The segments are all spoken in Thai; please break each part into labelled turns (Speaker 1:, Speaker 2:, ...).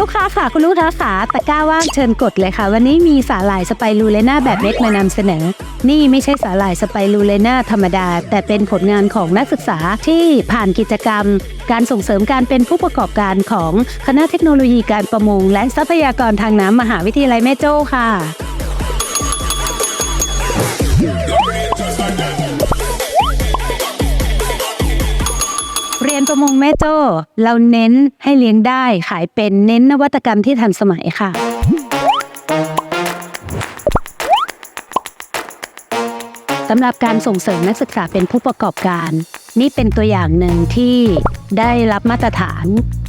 Speaker 1: ลูกค้าค่ะคุณลูกค้าขาตะกร้าว่างเชิญกดเลยค่ะ วันนี้มีสาหร่ายสไปรูเลน่าแบบเม็ดมานำเสนอ นี่ไม่ใช่สาหร่ายสไปรูเลน่าธรรมดา แต่เป็นผลงานของนักศึกษาที่ผ่านกิจกรรม การส่งเสริมการเป็นผู้ประกอบการของคณะเทคโนโลยีการประมง และทรัพยากรทางน้ำมหาวิทยาลัยแม่โจ้ค่ะ เรียนประมงแม่โจ้เราเน้นให้เลี้ยงได้ขายเป็นเน้นนวัตกรรมที่ทันสมัยค่ะ สำหรับการส่งเสริมนักศึกษาเป็นผู้ประกอบการ นี่เป็นตัวอย่างหนึ่งที่ได้รับมาตรฐาน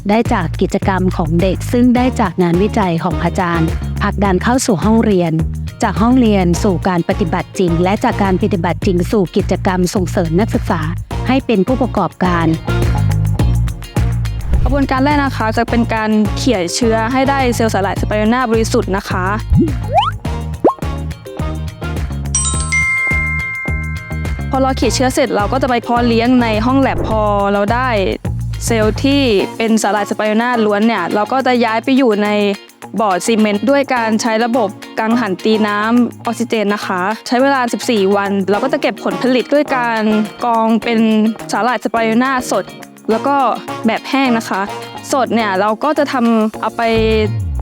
Speaker 1: ได้จากกิจกรรมของเด็ก ซึ่งได้จากงานวิจัยของอาจารย์ผลักดันเข้าสู่ห้องเรียน จากห้องเรียนสู่การปฏิบัติจริง และจากการปฏิบัติจริงสู่กิจกรรมส่งเสริมนักศึกษาให้เป็นผู้ประกอบการ
Speaker 2: กระบวนการแรกนะคะ จะเป็นการเขี่ยเชื้อให้ได้เซลล์สาหร่ายสไปรูน่าบริสุทธิ์นะคะพอเราเขี่ยเชื้อเสร็จเราก็จะไปเพาะเลี้ยงในห้องแลบพอเราได้เซลล์ที่เป็นสาหร่ายสไปรูน่าล้วนเนี่ยเราก็จะย้ายไปอยู่ในบ่อซีเมนต์ด้วยการใช้ระบบกังหันตีน้ำออกซิเจนนะคะ ใช้เวลา 14 วัน เราก็จะเก็บผลผลิตด้วยการกรองเป็นสาหร่ายสไปรูน่าสด แล้วก็แบบแห้งนะคะ สดเนี่ยเราก็จะทำเอาไป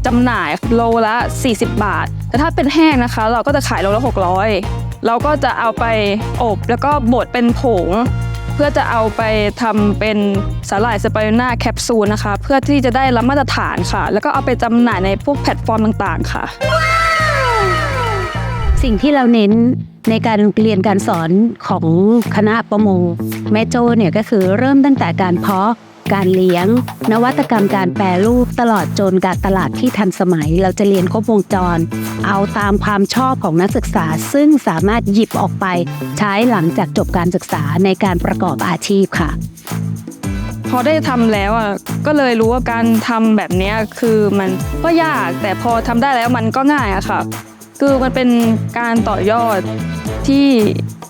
Speaker 2: จำหน่ายโลละ 40 บาท แต่ถ้าเป็นแห้งนะคะ เราก็จะขายโลละ 600 เราก็จะเอาไปอบแล้วก็บดเป็นผง เพื่อจะเอาไปทำเป็นสาหร่ายสไปรูน่าแคปซูลนะคะ เพื่อที่จะได้รับมาตรฐานค่ะ แล้วก็เอาไปจำหน่ายในพวกแพลตฟอร์มต่างๆค่ะ
Speaker 1: สิ่งที่เราเน้น ในการเรียนการสอนของคณะประมงแม่โจ้เนี่ยก็คือเริ่มตั้งแต่การเพาะการเลี้ยง นวัตกรรมการแปรรูปตลอดจนการตลาดที่ทันสมัย เราจะเรียนครบวงจร เอาตามความชอบของนักศึกษา ซึ่งสามารถหยิบออกไป ใช้หลังจากจบการศึกษาในการประกอบอาชีพค่ะ
Speaker 2: พอได้ทำแล้วอะก็เลยรู้ว่าการทำแบบนี้คือมันก็ยากแต่พอทำได้แล้วมันก็ง่ายอะค่ะ คือมันเป็นการต่อยอด ที่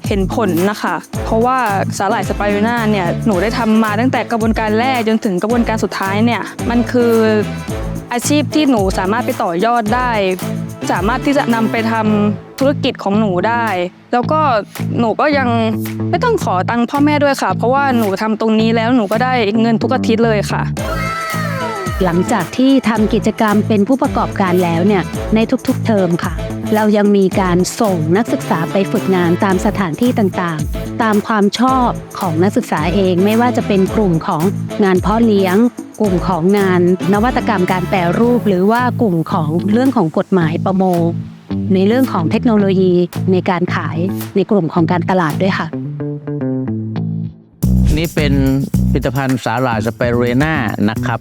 Speaker 2: เห็นผลนะคะ เพราะว่าสาหร่ายสไปรูน่าเนี่ยหนูได้ทำมาตั้งแต่กระบวนการแรกจนถึงกระบวนการสุดท้ายเนี่ยมันคืออาชีพที่หนูสามารถไปต่อยอดได้ สามารถที่จะนำไปทำธุรกิจของหนูได้ แล้วก็หนูก็ยังไม่ต้องขอตังค์พ่อแม่ด้วยค่ะ เพราะว่าหนูทำตรงนี้แล้วหนูก็ได้เงินทุกอาทิตย์เลยค่ะ
Speaker 1: หลังจากที่ทำกิจกรรมเป็นผู้ประกอบการแล้วเนี่ยในทุกๆเทอมค่ะ เรายังมีการส่งนักศึกษาไปฝึกงานตามสถานที่ต่างๆ ตามความชอบของนักศึกษาเองไม่ว่าจะเป็นกลุ่มของงานเพาะเลี้ยง กลุ่มของงานนวัตกรรมการแปรรูป หรือว่ากลุ่มของเรื่องของกฎหมายประมงในเรื่องของเทคโนโลยีในการขายในกลุ่มของการตลาดด้วยค่ะ
Speaker 3: นี่เป็น ผลิตภัณฑ์สาหร่ายสไปรูน่านะครับ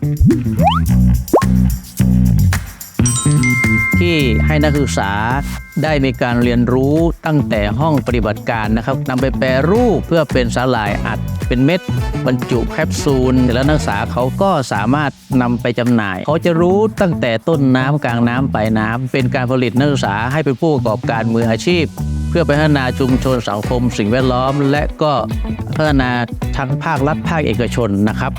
Speaker 3: ที่ให้นักศึกษาได้มีการเรียนรู้ตั้งแต่ห้องปฏิบัติการนะครับนำไปแปรรูปเพื่อเป็นสาหร่ายอัดเป็นเม็ดบรรจุแคปซูลแล้วนักศึกษาเขาก็สามารถนำไปจำหน่าย เขาจะรู้ตั้งแต่ต้นน้ำกลางน้ำปลายน้ำเป็นการผลิตนักศึกษาให้เป็นผู้ประกอบการมืออาชีพ เพื่อไปพัฒนาชุมชนสังคม สิ่งแวดล้อม และก็พัฒนาทั้งภาครัฐภาคเอกชนนะครับ